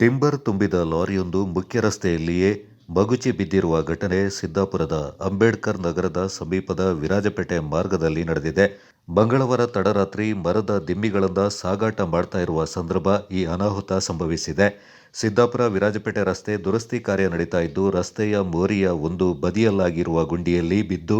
Timber ತುಂಬಿದ ಲಾರಿಯೊಂದು ಮುಖ್ಯ ರಸ್ತೆಯಲ್ಲಿಯೇ ಮಗುಚಿ ಬಿದ್ದಿರುವ ಘಟನೆ ಸಿದ್ದಾಪುರದ ಅಂಬೇಡ್ಕರ್ ನಗರದ ಸಮೀಪದ ವಿರಾಜಪೇಟೆ ಮಾರ್ಗದಲ್ಲಿ ನಡೆದಿದೆ. ಮಂಗಳವಾರ ತಡರಾತ್ರಿ ಮರದ ದಿಮ್ಮಿಗಳಿಂದ ಸಾಗಾಟ ಮಾಡ್ತಾ ಇರುವ ಸಂದರ್ಭ ಈ ಅನಾಹುತ ಸಂಭವಿಸಿದೆ. ಸಿದ್ದಾಪುರ ವಿರಾಜಪೇಟೆ ರಸ್ತೆ ದುರಸ್ತಿ ಕಾರ್ಯ ನಡೀತಾ ಇದ್ದು, ರಸ್ತೆಯ ಮೋರಿಯ ಒಂದು ಬದಿಯಲ್ಲಾಗಿರುವ ಗುಂಡಿಯಲ್ಲಿ ಬಿದ್ದು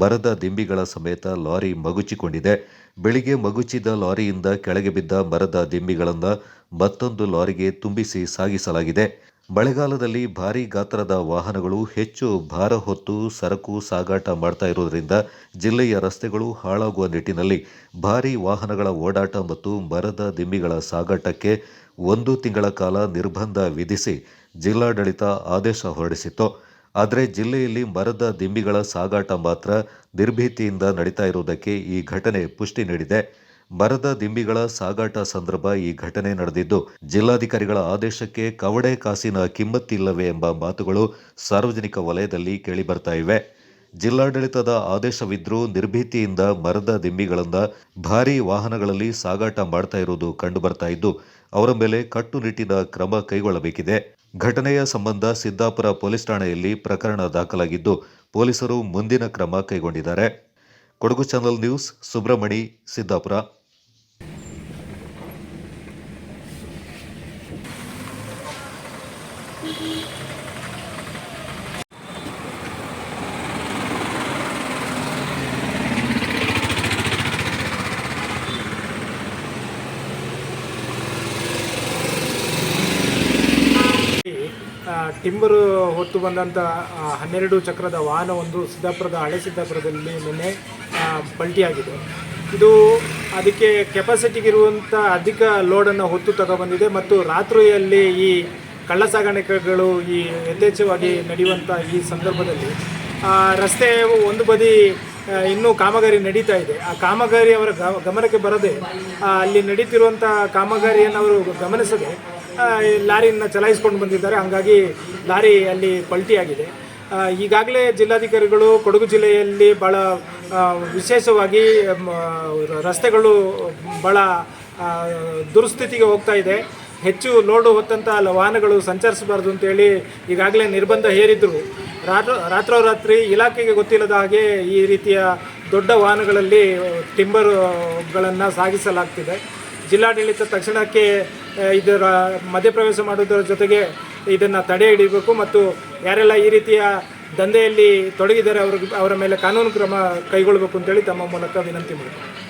ಮರದ ದಿಂಬಿಗಳ ಸಮೇತ ಲಾರಿ ಮಗುಚಿಕೊಂಡಿದೆ. ಬೆಳಿಗ್ಗೆ ಮಗುಚಿದ ಲಾರಿಯಿಂದ ಕೆಳಗೆ ಬಿದ್ದ ಮರದ ದಿಮ್ಮಿಗಳನ್ನು ಮತ್ತೊಂದು ಲಾರಿಗೆ ತುಂಬಿಸಿ ಸಾಗಿಸಲಾಗಿದೆ. ಮಳೆಗಾಲದಲ್ಲಿ ಭಾರೀ ಗಾತ್ರದ ವಾಹನಗಳು ಹೆಚ್ಚು ಭಾರ ಹೊತ್ತು ಸರಕು ಸಾಗಾಟ ಮಾಡ್ತಾ ಇರುವುದರಿಂದ ಜಿಲ್ಲೆಯ ರಸ್ತೆಗಳು ಹಾಳಾಗುವ ನಿಟ್ಟಿನಲ್ಲಿ ಭಾರೀ ವಾಹನಗಳ ಓಡಾಟ ಮತ್ತು ಮರದ ದಿಮ್ಮಿಗಳ ಸಾಗಾಟಕ್ಕೆ ಒಂದು ತಿಂಗಳ ಕಾಲ ನಿರ್ಬಂಧ ವಿಧಿಸಿ ಜಿಲ್ಲಾಡಳಿತ ಆದೇಶ ಹೊರಡಿಸಿತ್ತು. ಆದರೆ ಜಿಲ್ಲೆಯಲ್ಲಿ ಮರದ ದಿಂಬಿಗಳ ಸಾಗಾಟ ಮಾತ್ರ ನಿರ್ಭೀತಿಯಿಂದ ನಡೀತಾ ಇರುವುದಕ್ಕೆ ಈ ಘಟನೆ ಪುಷ್ಟಿ ನೀಡಿದೆ. ಮರದ ದಿಂಬಿಗಳ ಸಾಗಾಟ ಸಂದರ್ಭ ಈ ಘಟನೆ ನಡೆದಿದ್ದು, ಜಿಲ್ಲಾಧಿಕಾರಿಗಳ ಆದೇಶಕ್ಕೆ ಕವಡೆ ಕಾಸಿನ ಕಿಮ್ಮತ್ತಿಲ್ಲವೇ ಎಂಬ ಮಾತುಗಳು ಸಾರ್ವಜನಿಕ ವಲಯದಲ್ಲಿ ಕೇಳಿಬರ್ತಾ ಇವೆ. ಜಿಲ್ಲಾಡಳಿತದ ಆದೇಶವಿದ್ರೂ ನಿರ್ಭೀತಿಯಿಂದ ಮರದ ದಿಮ್ಮಿಗಳನ್ನು ಭಾರೀ ವಾಹನಗಳಲ್ಲಿ ಸಾಗಾಟ ಮಾಡ್ತಾ ಇರುವುದು ಕಂಡುಬರ್ತಾ ಇದ್ದು, ಅವರ ಮೇಲೆ ಕಟ್ಟುನಿಟ್ಟಿನ ಕ್ರಮ ಕೈಗೊಳ್ಳಬೇಕಿದೆ. ಘಟನೆಯ ಸಂಬಂಧ ಸಿದ್ದಾಪುರ ಪೊಲೀಸ್ ಠಾಣೆಯಲ್ಲಿ ಪ್ರಕರಣ ದಾಖಲಾಗಿದ್ದು, ಪೊಲೀಸರು ಮುಂದಿನ ಕ್ರಮ ಕೈಗೊಂಡಿದ್ದಾರೆ. Kodagu channel news, Subrahmani, Siddapura. Timber ಹೊತ್ತು ಬಂದಂಥ ಹನ್ನೆರಡು ಚಕ್ರದ ವಾಹನ ಒಂದು ಸಿದ್ದಾಪುರದ ಹಳೆ ಸಿದ್ದಾಪುರದಲ್ಲಿ ನಿನ್ನೆ ಪಲ್ಟಿಯಾಗಿದೆ. ಇದು ಅದಕ್ಕೆ ಕೆಪಾಸಿಟಿಗಿರುವಂಥ ಅಧಿಕ ಲೋಡನ್ನು ಹೊತ್ತು ತಗೊಬಂದಿದೆ ಮತ್ತು ರಾತ್ರಿಯಲ್ಲಿ ಈ ಕಳ್ಳ ಸಾಗಾಣಿಕೆಗಳು ಈ ಯಥೇಚ್ಛವಾಗಿ ನಡೆಯುವಂಥ ಈ ಸಂದರ್ಭದಲ್ಲಿ ರಸ್ತೆ ಒಂದು ಬದಿ ಇನ್ನೂ ಕಾಮಗಾರಿ ನಡೀತಾ ಇದೆ. ಆ ಕಾಮಗಾರಿ ಅವರ ಗಮನಕ್ಕೆ ಬರದೆ ಅಲ್ಲಿ ನಡೀತಿರುವಂಥ ಕಾಮಗಾರಿಯನ್ನು ಅವರು ಗಮನಿಸದೆ ಲಾರಿಯನ್ನು ಚಲಾಯಿಸ್ಕೊಂಡು ಬಂದಿದ್ದಾರೆ. ಹಾಗಾಗಿ ಲಾರಿ ಅಲ್ಲಿ ಪಲ್ಟಿಯಾಗಿದೆ ಈಗಾಗಲೇ ಜಿಲ್ಲಾಧಿಕಾರಿಗಳು ಕೊಡಗು ಜಿಲ್ಲೆಯಲ್ಲಿ ಭಾಳ ವಿಶೇಷವಾಗಿ ರಸ್ತೆಗಳು ಭಾಳ ದುರ್ಸ್ಥಿತಿಗೆ ಹೋಗ್ತಾ ಇದೆ. ಹೆಚ್ಚು ಲೋಡು ಹೊತ್ತಂಥ ವಾಹನಗಳು ಸಂಚರಿಸಬಾರ್ದು ಅಂತೇಳಿ ಈಗಾಗಲೇ ನಿರ್ಬಂಧ ಹೇರಿದ್ರು. ರಾತ್ರೋ ರಾತ್ರೋರಾತ್ರಿ ಇಲಾಖೆಗೆ ಗೊತ್ತಿಲ್ಲದ ಹಾಗೆ ಈ ರೀತಿಯ ದೊಡ್ಡ ವಾಹನಗಳಲ್ಲಿ, ಟಿಂಬರ್ಗಳನ್ನು ಸಾಗಿಸಲಾಗ್ತಿದೆ. ಜಿಲ್ಲಾಡಳಿತ ತಕ್ಷಣಕ್ಕೆ ಇದರ ಮಧ್ಯಪ್ರವೇಶ ಮಾಡುವುದರ ಜೊತೆಗೆ ಇದನ್ನು ತಡೆ ಹಿಡಿಯಬೇಕು ಮತ್ತು ಯಾರೆಲ್ಲ ಈ ರೀತಿಯ ದಂಧೆಯಲ್ಲಿ ತೊಡಗಿದ್ದಾರೆ ಅವ್ರಿಗೆ ಅವರ ಮೇಲೆ ಕಾನೂನು ಕ್ರಮ ಕೈಗೊಳ್ಳಬೇಕು ಅಂತೇಳಿ ತಮ್ಮ ಮೂಲಕ ವಿನಂತಿ ಮಾಡ್ತೀನಿ.